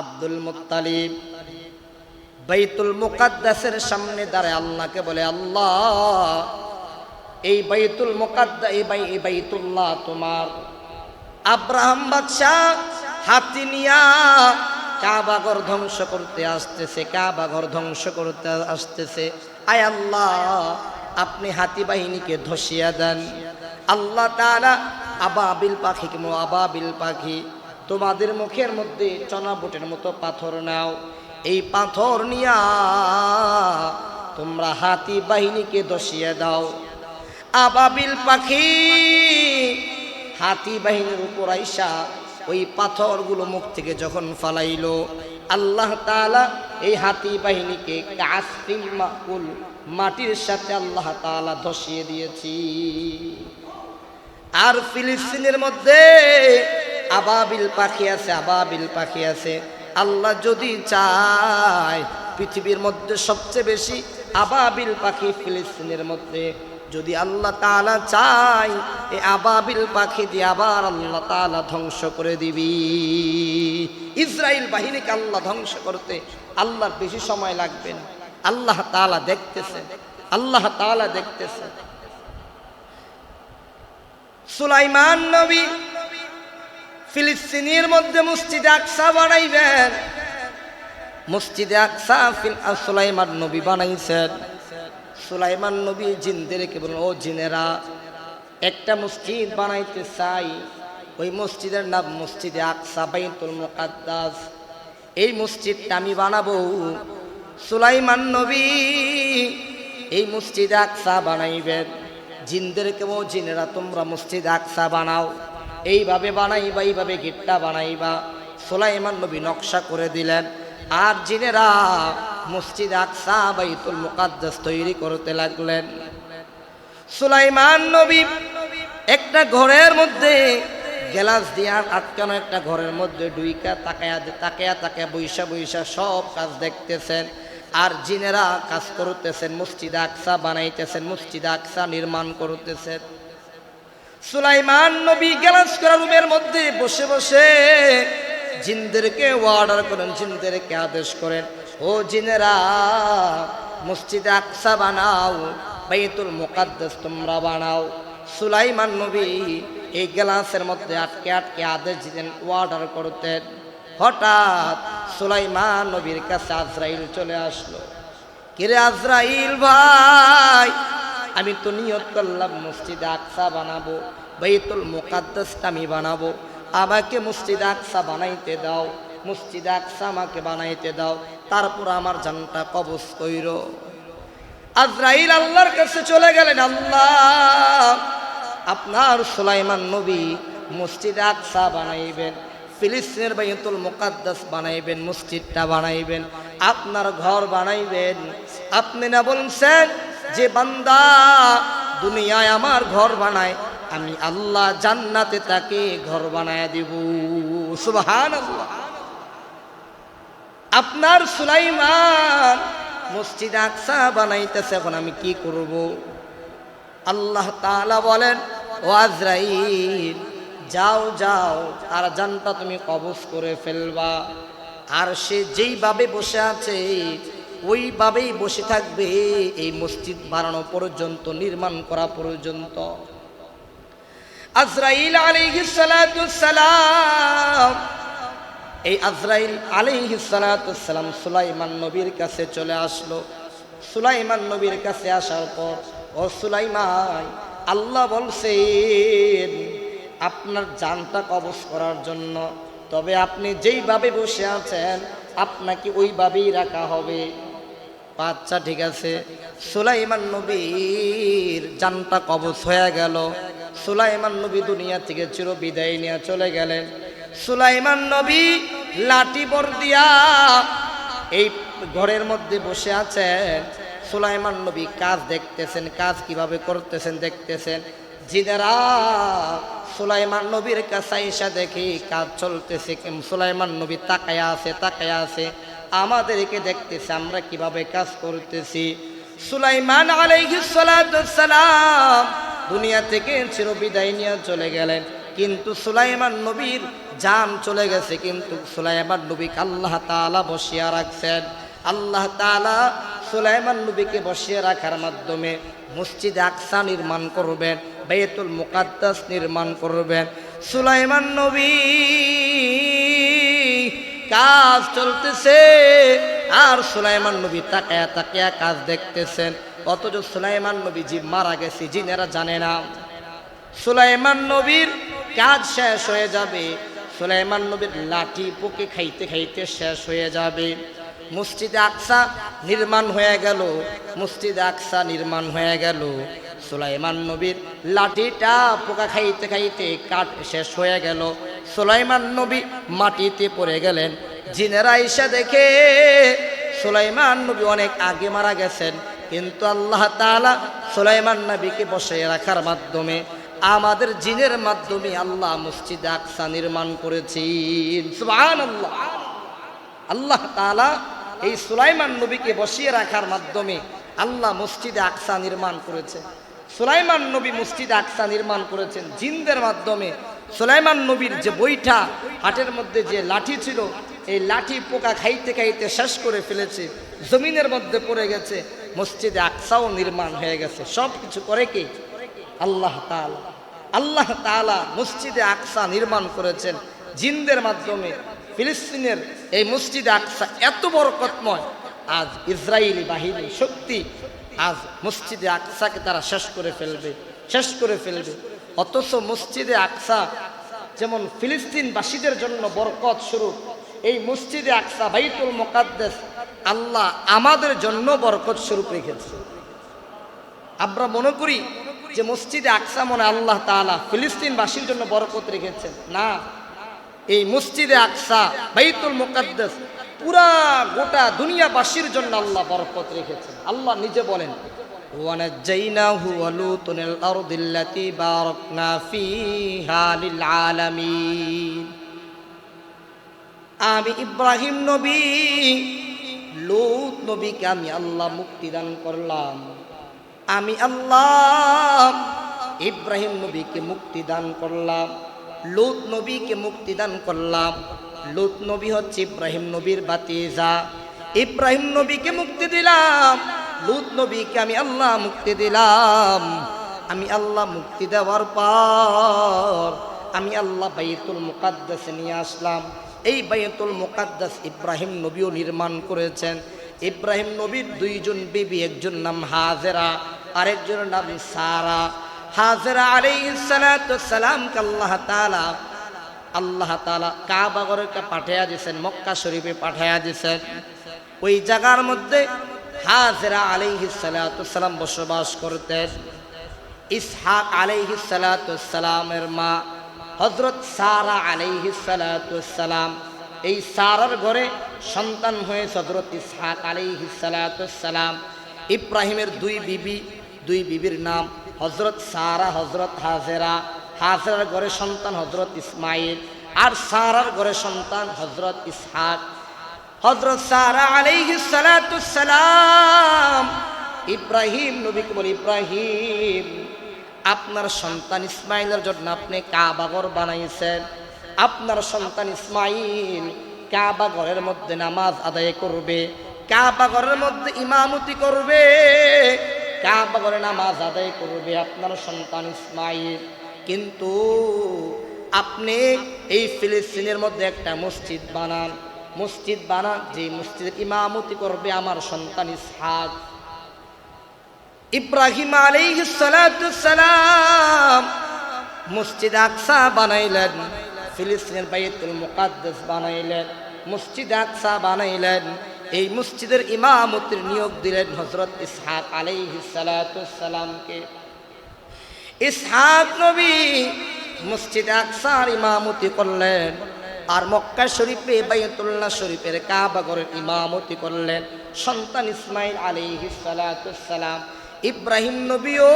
Abdul Muttalib বাইতুল মুকাদ্দাসের সামনে দাঁড়ায় আল্লাহকে বলে, আল্লাহ, এই বাইতুল মুকাদ্দা, এই বাই, এই বাইতুল্লাহ তোমার। আব্রাহাম বাদশাহ হাতি নিয়া কাবাঘর ধ্বংস করতে আসতেছে কাবাঘর ধ্বংস করতে আসতেছে। আয় আল্লাহ, আপনি হাতি বাহিনীকে ধসিয়া দেন। আল্লাহ তাআলা আবাবিল পাখি কিংবা আবাবিল পাখি তোমাদের মুখের মধ্যে চনা বুটের মতো পাথর নাও। এই পাথর নিয়া তোমরা হাতি বাহিনীকে ধসিয়া দাও। আবাবিল পাখি, হাতি বাহিনীর উপর আইসা ওই পাথরগুলো মুখ থেকে যখন ফালাইলো, আল্লাহ তাআলা এই হাতি বাহিনীকে মাকুল মাটির সাথে আল্লাহ তাআলা ধসিয়ে দিয়েছি। আর ফিলিস্তিনের মধ্যে আবাবিল পাখি আছে, আবাবিল পাখি আছে। আল্লাহ যদি চায় পৃথিবীর মধ্যে সবচেয়ে বেশি আবাবিল পাখি ফিলিস্তিনের মধ্যে, যদি আল্লাহ তালা চায় এই আবাবিল পাখি দিয়ে আবার আল্লাহ তালা ধ্বংস করে দিবি। ইসরায়েল বাহিনীকে আল্লাহ ধ্বংস করতে আল্লাহর বেশি সময় লাগবে না। আল্লাহ তালা দেখতেছেন আল্লাহ তালা দেখতেছেন সুলাইমান নবী ফিলিস্তিনের মধ্যে মসজিদে আকসা বানাইবেন। মসজিদে আকসা সুলাইমান নবী বানাইছেন। সুলাইমান নবী জিনদেরকে বলুন ও জিনেরা, একটা মসজিদ বানাইতে চাই। ওই মসজিদের নাম মসজিদে আকসা বাইতুল মুকাদ্দাস। এই মসজিদটা আমি বানাবো। সুলাইমান নবী এই মসজিদে আকসা বানাইবেন। জিনদেরকে ও জিনেরা, তোমরা মসজিদ আকসা বানাও। এইভাবে বানাইবা, এইভাবে গিটটা বানাইবা। সোলাইমান নবী নকশা করে দিলেন। আর জিনেরা মসজিদ আকসা বাইতুল মুকাদ্দাস তৈরি করতে লাগলেন। সুলাইমান নবী একটা ঘরের মধ্যে গ্লাস দিয়ে আটকানো একটা ঘরের মধ্যে ডুইকা তাকায়া তাকায়া তাকায়া বৈশা বৈশা সব কাজ দেখতেছেন। আর জিনেরা কাজ করতেছেন, মসজিদ আকসা বানাইতেছেন, মসজিদ আকসা নির্মাণ করতেছেন। সুলাইমান নবী গ্লাস করা রুমের মধ্যে বসে বসে জিনদেরকে অর্ডার করেন, জিনদেরকে আদেশ করেন, ও জিনেরা, মসজিদে আকসা বানাও, বাইতুল মুকাদ্দাস তোমরা বানাও। সুলাইমান নবী এই গ্লাসের মধ্যে আটকে আটকে আদেশ দিতেন অর্ডার করতেন। হঠাৎ সুলাইমান নবীর কাছে আজরাইল চলে আসলো। কিরে আজরাইল ভাই আমি তো নিয়ত করলাম মসজিদে আকসা বানাবো, বাইতুল মুকাদ্দাসটা আমি বানাবো। আমাকে মসজিদ আকসা বানাইতে দাও, মসজিদ আকসা আমাকে বানাইতে দাও, তারপর আমার জানটা কবজ কইর। আজরাইল আল্লাহর কাছে চলে গেলেন, আল্লাহ, আপনার সুলাইমান নবী মসজিদ আকসা বানাইবেন, ফিলিস্তিনের বাইতুল মুকাদ্দাস বানাইবেন, মসজিদটা বানাইবেন, আপনার ঘর বানাইবেন। আপনি না বলছেন যে বান্দা দুনিয়ায় আমার ঘর বানায়, আমি আল্লাহ জান্নাতে তাকে ঘর বানায় দিব। সুবহান আপনার সুলাইমান মসজিদ আকসা বানাইতেছে, এখন আমি কি করব? আল্লাহ তাআলা বলেন, ও আজরাইল, যাও যাও আর জানটা তুমি কবজ করে ফেলবা। আর সে যেইভাবে বসে আছে ওইভাবেই বসে থাকবে এই মসজিদ বানানো পর্যন্ত, নির্মাণ করা পর্যন্ত। আজরাইল আলাইহিসসালাম এই আজরাইল আলাইহিসসালাম সুলাইমান নবীর কাছে চলে আসলো। সুলাইমান নবীর কাছে আসার পর, ও সুলাইমান আল্লাহ বলছেন, আপনার জানটা কবজ করার জন্য, তবে আপনি যেইভাবে বসে আছেন, আপনাকে ওইভাবেই রাখা হবে। আচ্ছা ঠিক আছে। সুলাইমান নবীর জানটা কবজ হয়ে গেল। সুলাইমান নবী দুনিয়া থেকে চির বিদায় নিয়ে চলে গেলেন। সুলাইমান নবী লাঠি বর দিয়া এই ঘরের মধ্যে বসে আছেন। সুলাইমান নবী কাজ দেখতেছেন, কাজ কীভাবে করতেছেন দেখতেছেন। জিনেরা সুলাইমান নবীর কাছে দেখি কাজ চলতেছে। সুলাইমান নবী তাকায়া আছে তাকায়া আছে। আমাদেরকে দেখতেছে, আমরা কীভাবে কাজ করতেছি। সুলাইমান সালাম দুনিয়া থেকে চির বিদায় নিয়ে চলে গেলেন। কিন্তু সুলাইমান নবীর জান চলে গেছে, কিন্তু সুলাইমান নবীকে আল্লাহ তাআলা বসিয়া রাখছেন। আল্লাহ তাআলা সুলাইমান নবীকে বসিয়ে রাখার মাধ্যমে মসজিদ আকসা নির্মাণ করবেন বেতুল মুকাদ্দাস নির্মাণ করবেন। সুলাইমান নবী কাজ চলতেছে। আর সুলাইমান নবী তাকায়া তাকায়া কাজ দেখতেছেন। অথচ সুলাইমান নবী জি মারা গেছে, জিনেরা জানে না। সুলাইমান নবীর কাজ শেষ হয়ে যাবে। সুলাইমান নবীর লাঠি পোকে খাইতে খাইতে শেষ হয়ে যাবে। মসজিদে আকসা নির্মাণ হয়ে গেল। মসজিদে আকসা নির্মাণ হয়ে গেল। সুলাইমান নবীর লাঠিটা পোকা খাইতে খাইতে কাঠ শেষ হয়ে গেল। সুলাইমান নবী মাটিতে পড়ে গেলেন। জিনেরা এসে দেখে সুলাইমান নবী অনেক আগে মারা গেছেন, কিন্তু আল্লাহ তাআলা সুলাইমান নবীকে বসে রাখার মাধ্যমে আমাদের জিনের মাধ্যমে আল্লাহ মসজিদ আকসা নির্মাণ করেছেন। সুবহানাল্লাহ। আল্লাহ তাআলা এই সুলাইমান নবীকে বসিয়ে রাখার মাধ্যমে আল্লাহ মসজিদে আকসা নির্মাণ করেছে। সুলাইমান নবী মসজিদ আকসা নির্মাণ করেছেন। জিনদের মাধ্যমে সুলাইমান নবীর যে বইটা হাটের মধ্যে যে লাঠি ছিল, এই লাঠি পোকা খাইতে খাইতে শেষ করে ফেলেছে, জমিনের মধ্যে পড়ে গেছে, মসজিদে আকসাও নির্মাণ হয়ে গেছে। সব কিছু করে কি? আল্লাহ তাআলা। আল্লাহ তাআলা মসজিদে আকসা নির্মাণ করেছেন। জিনদের মাধ্যমে ফিলিস্তিনের এই মসজিদে আকসা এত বড় বরকতময়। আজ ইসরায়েলি বাহিনী শক্তি আজ মসজিদে আকসাকে তারা শেষ করে ফেলবে, শেষ করে ফেলবে। অথচ মসজিদে আকসা, যেমন ফিলিস্তিনবাসীদের জন্য বরকত শুরু এই মসজিদে আকসা বাইতুল মোকাদ্দেস আল্লাহ আমাদের জন্য বরকত স্বরূপ রেখেছে। আমরা মনে করি যে মসজিদে আকসা মনে আল্লাহ তাআলা ফিলিস্তিনবাসীর জন্য বরকত রেখেছেন। না, এই মসজিদে আকসা বাইতুল মুকাদ্দাস পুরা গোটা দুনিয়াবাসীর জন্য আল্লাহ বরকত রেখেছেন। আল্লাহ নিজে বলেন। وَنَجَّيْنَاهُ وَلُوطًا إِلَى الْأَرْضِ الَّتِي بَارَكْنَا فِيهَا لِلْعَالَمِينَ আমি ইব্রাহিম নবী লুত নবীকে আমি আল্লাহ মুক্তি দান করলাম আমি আল্লাহ ইব্রাহিম নবীকে মুক্তি দান করলাম লুত নবীকে মুক্তি দান করলাম লুত নবী হচ্ছে ইব্রাহিম নবীর বাতিজা ইব্রাহিম নবীকে মুক্তি দিলাম লুত নবীকে আমি আল্লাহ মুক্তি দিলাম। আমি আল্লাহ মুক্তি দেওয়ার পর আমি আল্লাহ বাইতুল মুকাদ্দাস নিয়ে আসলাম। এই বাইতুল মুকাদ্দাস ইব্রাহিম নবীও নির্মাণ করেছেন। ইব্রাহিম নবীর দুইজন বিবি, একজন নাম হাজেরা আরেকজনের নাম সারা। হাজেরা আলাইহিস সালাতু সালামকে আল্লাহ তাআলা আল্লাহ তাআলা কাবা ঘরকে পাঠাইয়া দিয়েছেন, মক্কা শরীফে পাঠাইয়া দিয়েছেন। ওই জায়গার মধ্যে হাজেরা আলাইহিস সালাতু সালাম বসবাস করতেন। ইসহাক আলাইহিস সালাতু সালামের মা হজরত সারা সালাম। এই সারার ঘরে সন্তান হয়ে হজরত ইসহাক সালাম। ইব্রাহিমের দুই বিবি, দুই বিবির নাম হজরত সারা হজরত হাজেরা। হাজেরার ঘরে সন্তান হজরত ইসমাইল। আর সারার ঘরে সন্তান হজরত ইসহাক। হজরত সারা আলাইহিস সালাতু সালাম, ইব্রাহিম নবীকে বলে ইব্রাহিম, আপনার সন্তান ইসমাইলের জন্য আপনি কাবাগর বানাইছেন। আপনার সন্তান ইসমাইল কাবাগরের মধ্যে নামাজ আদায় করবে কাবাগরের মধ্যে ইমামতি করবে কাবাগরে নামাজ আদায় করবে আপনার সন্তান ইসমাইল। কিন্তু আপনি এই ফিলিস্তিনের মধ্যে একটা মসজিদ বানান। মসজিদ বানান যে মসজিদের ইমামতি করবে আমার সন্তান ইসহাক। ইব্রাহিম আলাইহিসসালাম মসজিদ আকসা বানাইলেন, ফিলিস্তিনের বাইতুল মুকাদ্দাস বানাইলেন, মসজিদ আকসা বানাইলেন, এই মসজিদের ইমামতির নিয়োগ দিলেন হজরত ইসহাক আলাইহিসসালামকে ইসহাক নবী মসজিদ আকসার ইমামতি করলেন আর মক্কা শরীফে বাইতুল্লাহ শরীফের কাবাগরের ইমামতি করলেন। সন্তান ইসমাইল আলাইহিসসালাম ইব্রাহিম নবীও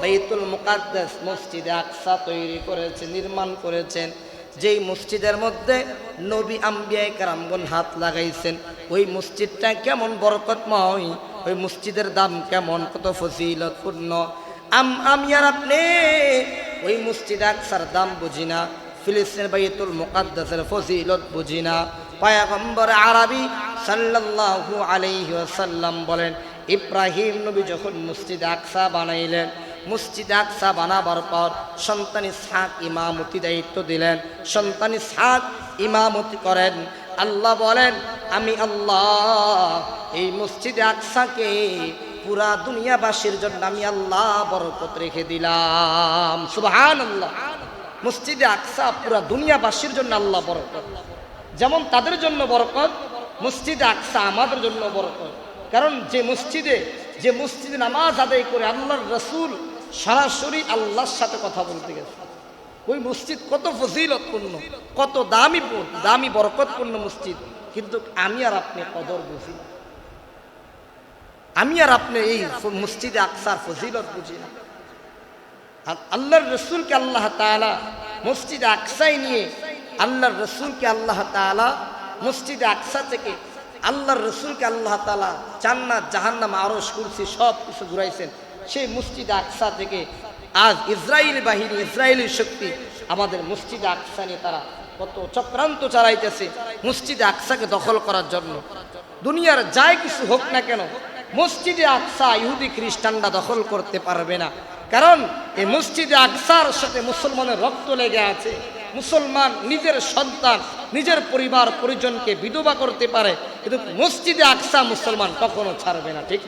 বাইতুল মুকাদ্দাস মসজিদে আকসা তৈরি করেছে নির্মাণ করেছেন। যেই মসজিদের মধ্যে নবী আম্বিয়ায় কারামগন হাত লাগাইছেন, ওই মসজিদটা কেমন বরকতময়, ওই মসজিদের দাম কেমন, কত ফজিলতপূর্ণ। আম আমি আর আপনি ওই মসজিদ আকসার দাম বুঝি না। ফিলিস্তিনের বাইতুল মুকাদ্দাসের ফজিলত বুঝি না। পায়াগম্বর আরবি সাল্লাল্লাহু আলাইহি ওয়াসাল্লাম বলেন, ইব্রাহিম নবী যখন মসজিদ আকসা বানাইলেন, মসজিদ আকসা বানাবার পর সন্তান ইসহাক ইমামতি দায়িত্ব দিলেন। সন্তান ইসহাক ইমামতি করেন। আল্লাহ বলেন, আমি আল্লাহ, এই মসজিদ আকসাকে পুরা দুনিয়াবাসীর জন্য আমি আল্লাহ বরকত রেখে দিলাম। সুবহান আল্লাহ মসজিদে আকসা পুরা দুনিয়াবাসীর জন্য আল্লাহ বরকত। যেমন তাদের জন্য বরকত, মসজিদে আকসা আমাদের জন্য বরকত। কারণ যে মসজিদে যে মসজিদে নামাজ আদায় করে আল্লাহর রসুল সরাসরি আল্লাহর সাথে কথা বলতে গেছে। ওই মসজিদ কত ফজিলতপূর্ণ, কত দামি দামি বরকতপূর্ণ মসজিদ। কিন্তু আমি আর আপনি কদর বুঝি আমি আর আপনি এই মসজিদে আকসার ফজিলত বুঝি না। আল্লাহর রসুলকে আল্লাহ তাআলা মসজিদ আকসায় নিয়ে আল্লাহর রসুলকে আল্লাহ তাআলা মসজিদ আকসা থেকে আল্লাহর রসুলকে আল্লাহ তাআলা জান্নাত, জাহান্নাম, আরশ, কুরসি সব কিছু ঘুরাইছেন। সেই মসজিদ আকসা থেকে আজ ইসরায়েল বাহিনী ইসরায়েলি শক্তি আমাদের মসজিদ আকসা নিয়ে তারা কত চক্রান্ত চালাইতেছে মসজিদ আকসাকে দখল করার জন্য। দুনিয়ার যাই কিছু হোক না কেন, মসজিদে আকসা ইহুদি খ্রিস্টানরা দখল করতে পারবে না। কারণ এই মসজিদে আকসার সাথে মুসলমানের রক্ত লেগে আছে মুসলমান নিজের সন্তান, নিজের পরিবার, পরিজনকে বিধবা করতে পারে, কিন্তু মসজিদে আকসা মুসলমান কখনো ছাড়বে না, ঠিক?